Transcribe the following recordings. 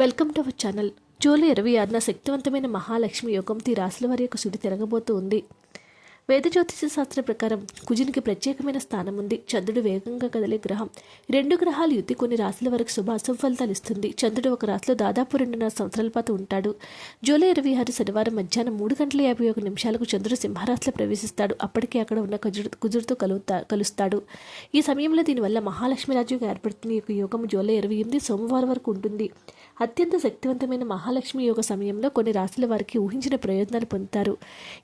Welcome to our channel. July ఇరవై ఆరున శక్తివంతమైన మహాలక్ష్మి యోగంతో ఈ రాశుల వారి యొక్క సుడి తిరగబోతూ ఉంది. వేద జ్యోతిష శాస్త్రం ప్రకారం కుజునికి ప్రత్యేకమైన స్థానం ఉంది. చంద్రుడు వేగంగా కదిలే గ్రహం. రెండు గ్రహాలు యుద్ధి కొన్ని రాశుల వరకు శుభాశుభ ఫలితాలు ఇస్తుంది. చంద్రుడు ఒక రాశిలో దాదాపు రెండున్నర సంవత్సరాల పాటు ఉంటాడు. జూలై ఇరవై ఆరు శనివారం మధ్యాహ్నం మూడు గంటల యాభై ఒక నిమిషాలకు చంద్రుడు సింహరాశిలో ప్రవేశిస్తాడు. అప్పటికే అక్కడ ఉన్న కుజుడు కుజుడితో కలుగుతా కలుస్తాడు. ఈ సమయంలో దీనివల్ల మహాలక్ష్మి రాజ్యం ఏర్పడుతున్న యొక్క యోగం జూలై ఇరవై ఎనిమిది సోమవారం వరకు ఉంటుంది. అత్యంత శక్తివంతమైన మహాలక్ష్మి యోగ సమయంలో కొన్ని రాశుల వారికి ఊహించిన ప్రయోజనాలు పొందుతారు.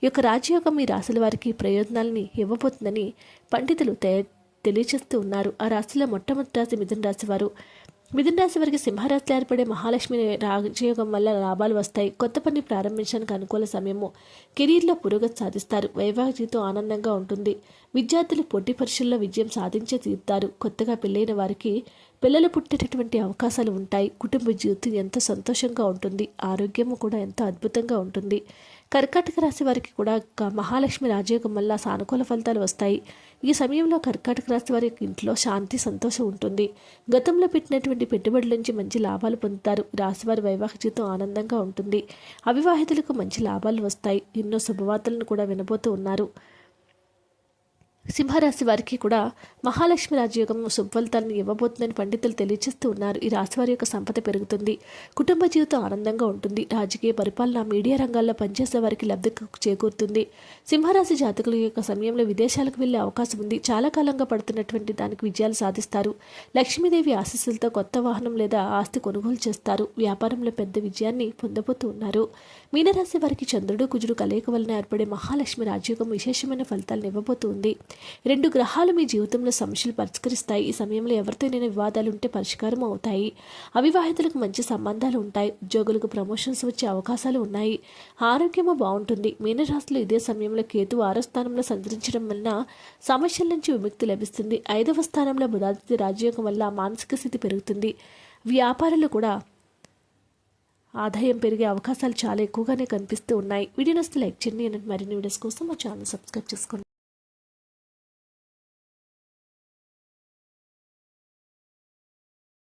ఈ యొక్క రాజయోగం ఈ రాశుల వారికి ప్రయోజనాలని ఇవ్వబోతుందని పండితులు తె- తెలియచేస్తూ ఉన్నారు. ఆ రాశిలో మొట్టమొదటి రాశి మిథున రాశి వారు. మిథున రాశి వారికి సింహరాశిలో ఏర్పడే మహాలక్ష్మి రాజయోగం వల్ల లాభాలు వస్తాయి. కొత్త పని ప్రారంభించడానికి అనుకూల సమయము కెరీర్లో పురోగతి సాధిస్తారు. వైవాహిక జీవితం ఆనందంగా ఉంటుంది. విద్యార్థులు పోటీ పరీక్షల్లో విజయం సాధించే తీరుతారు. కొత్తగా పెళ్ళైన వారికి పిల్లలు పుట్టేటటువంటి అవకాశాలు ఉంటాయి. కుటుంబ జీవితం ఎంతో సంతోషంగా ఉంటుంది. ఆరోగ్యము కూడా ఎంతో అద్భుతంగా ఉంటుంది. కర్కాటక రాశి వారికి కూడా మహాలక్ష్మి రాజయోగం వల్ల సానుకూల ఫలితాలు వస్తాయి. ఈ సమయంలో కర్కాటక రాశి వారి ఇంట్లో శాంతి సంతోషం ఉంటుంది. గతంలో పెట్టినటువంటి పెట్టుబడుల నుంచి మంచి లాభాలు పొందుతారు. రాశివారి వైవాహిక జీవితం ఆనందంగా ఉంటుంది. అవివాహితులకు మంచి లాభాలు వస్తాయి. ఎన్నో శుభవార్తలను కూడా వినబోతూ ఉన్నారు. సింహరాశి వారికి కూడా మహాలక్ష్మి రాజయోగం శుభఫలితాలను ఇవ్వబోతుందని పండితులు తెలియజేస్తూ ఉన్నారు. ఈ రాశి వారి యొక్క సంపద పెరుగుతుంది. కుటుంబ జీవితం ఆనందంగా ఉంటుంది. రాజకీయ పరిపాలన మీడియా రంగాల్లో పనిచేసే వారికి లబ్ధి చేకూరుతుంది. సింహరాశి జాతకుల యొక్క సమయంలో విదేశాలకు వెళ్ళే అవకాశం ఉంది. చాలా కాలంగా పడుతున్నటువంటి దానికి విజయాలు సాధిస్తారు. లక్ష్మీదేవి ఆశీస్సులతో కొత్త వాహనం లేదా ఆస్తి కొనుగోలు చేస్తారు. వ్యాపారంలో పెద్ద విజయాన్ని పొందబోతూ ఉన్నారు. మీనరాశి వారికి చంద్రుడు కుజుడు కలయిక వలన ఏర్పడే మహాలక్ష్మి రాజయోగం విశేషమైన ఫలితాలను ఇవ్వబోతుంది రెండు గ్రహాలు మీ జీవితంలో సమస్యలు పరిష్కరిస్తాయి. ఈ సమయంలో ఎవరితోనైనా వివాదాలు ఉంటే పరిష్కారం అవుతాయి. అవివాహితులకు మంచి సంబంధాలు ఉంటాయి. ఉద్యోగులకు ప్రమోషన్స్ వచ్చే అవకాశాలు ఉన్నాయి. ఆరోగ్యము బాగుంటుంది. మీనరాశిలో ఇదే సమయంలో కేతు ఆరో స్థానంలో సంచరించడం వలన సమస్యల నుంచి విముక్తి లభిస్తుంది. ఐదవ స్థానంలో బుధాదిత్య రాజయోగం వల్ల మానసిక స్థితి పెరుగుతుంది. వ్యాపారులు కూడా ఆదాయం పెరిగే అవకాశాలు చాలా ఎక్కువగానే కనిపిస్తూ ఉన్నాయి. వీడియో నస్తే లైక్ చేయండి. మరిన్ని వీడియోస్ కోసం మా ఛానల్ సబ్స్క్రైబ్ చేసుకోండి.